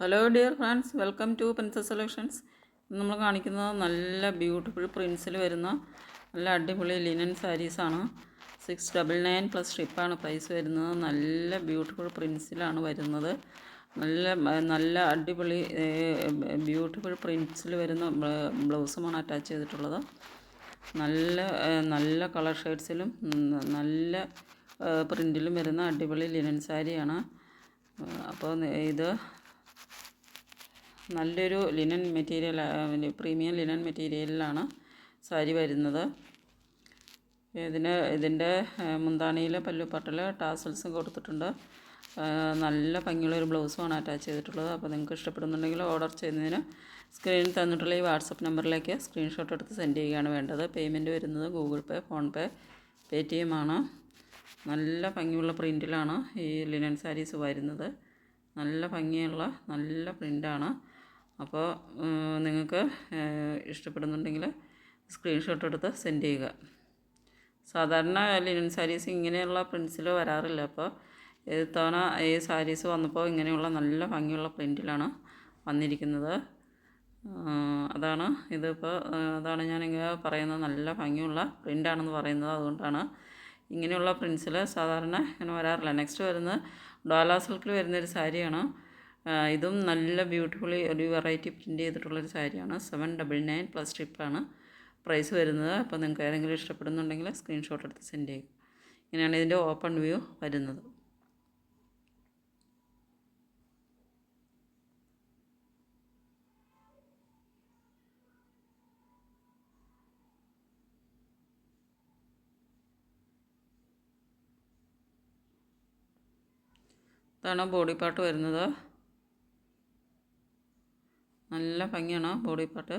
Hello dear friends welcome to princess selections നമ്മൾ കാണിക്കുന്നത് നല്ല ബ്യൂട്ടിഫുൾ പ്രിൻസിൽ വരുന്ന നല്ല അടിപൊളി ലിനൻ സാരീസാണ് സിക്സ് ഡബിൾ നയൻ പ്ലസ് ഷിപ്പാണ് പ്രൈസ് വരുന്നത്. നല്ല ബ്യൂട്ടിഫുൾ പ്രിൻസിലാണ് വരുന്നത്. നല്ല നല്ല അടിപൊളി ബ്യൂട്ടിഫുൾ പ്രിൻസിൽ വരുന്ന ബ്ലൗസുമാണ് അറ്റാച്ച് ചെയ്തിട്ടുള്ളത്. നല്ല നല്ല കളർ ഷെയ്ഡ്സിലും നല്ല പ്രിന്റിലും വരുന്ന അടിപൊളി ലിനൻ സാരിയാണ് അപ്പോൾ ഇത് നല്ലൊരു ലിനൻ മെറ്റീരിയൽ പ്രീമിയം ലിനൻ മെറ്റീരിയലിലാണ് സാരി വരുന്നത്. ഇതിന് ഇതിന്റെ മുന്താണിയിൽ പല്ലുപ്പട്ടിൽ ടാസൽസും കൊടുത്തിട്ടുണ്ട്. നല്ല ഭംഗിയുള്ളൊരു ബ്ലൗസുമാണ് അറ്റാച്ച് ചെയ്തിട്ടുള്ളത്. അപ്പോൾ നിങ്ങൾക്ക് ഇഷ്ടപ്പെടുന്നുണ്ടെങ്കിൽ ഓർഡർ ചെയ്യുന്നതിന് സ്ക്രീനിൽ തന്നിട്ടുള്ള ഈ വാട്സപ്പ് നമ്പറിലേക്ക് സ്ക്രീൻഷോട്ട് എടുത്ത് സെൻഡ് ചെയ്യുകയാണ് വേണ്ടത്. പേയ്മെന്റ് വരുന്നത് Google Pay PhonePe Paytm ആണ്. നല്ല ഭംഗിയുള്ള പ്രിന്റിലാണ് ഈ ലിനൻ സാരീസ് വരുന്നത്. നല്ല ഭംഗിയുള്ള നല്ല പ്രിന്റാണ് അപ്പോൾ നിങ്ങൾക്ക് ഇഷ്ടപ്പെടുന്നുണ്ടെങ്കിൽ സ്ക്രീൻഷോട്ട് എടുത്ത് സെൻഡ് ചെയ്യുക. സാധാരണ ലിനൻ സാരീസ് ഇങ്ങനെയുള്ള പ്രിൻസിൽ വരാറില്ല. അപ്പോൾ ഇത്തവണ ഈ സാരീസ് വന്നപ്പോൾ ഇങ്ങനെയുള്ള നല്ല ഭംഗിയുള്ള പ്രിന്റിലാണ് വന്നിരിക്കുന്നത്. അതാണ് ഇതിപ്പോൾ അതാണ് ഞാൻ ഇങ്ങനെ പറയുന്നത്. നല്ല ഭംഗിയുള്ള പ്രിന്റാണെന്ന് പറയുന്നത് അതുകൊണ്ടാണ് ഇങ്ങനെയുള്ള പ്രിൻസിൽ സാധാരണ ഇങ്ങനെ വരാറില്ല. നെക്സ്റ്റ് വരുന്നത് ഡോല സിൽക്കിൽ വരുന്നൊരു സാരിയാണ് ഇതും നല്ല ബ്യൂട്ടിഫുള്ളി ഒരു വെറൈറ്റി പ്രിന്റ് ചെയ്തിട്ടുള്ളൊരു സാരിയാണ്. സെവൻ ഡബിൾ നയൻ പ്ലസ് സ്ട്രിപ്പാണ് പ്രൈസ് വരുന്നത്. അപ്പോൾ നിങ്ങൾക്ക് ഏതെങ്കിലും ഇഷ്ടപ്പെടുന്നുണ്ടെങ്കിൽ സ്ക്രീൻഷോട്ട് എടുത്ത് സെൻഡ് ചെയ്യുക. ഇങ്ങനെയാണ് ഇതിന്റെ ഓപ്പൺ വ്യൂ വരുന്നത്. ഇതാണ് ബോഡി പാർട്ട് വരുന്നത്. നല്ല ഭംഗിയാണ് ബോഡി പാർട്ട്.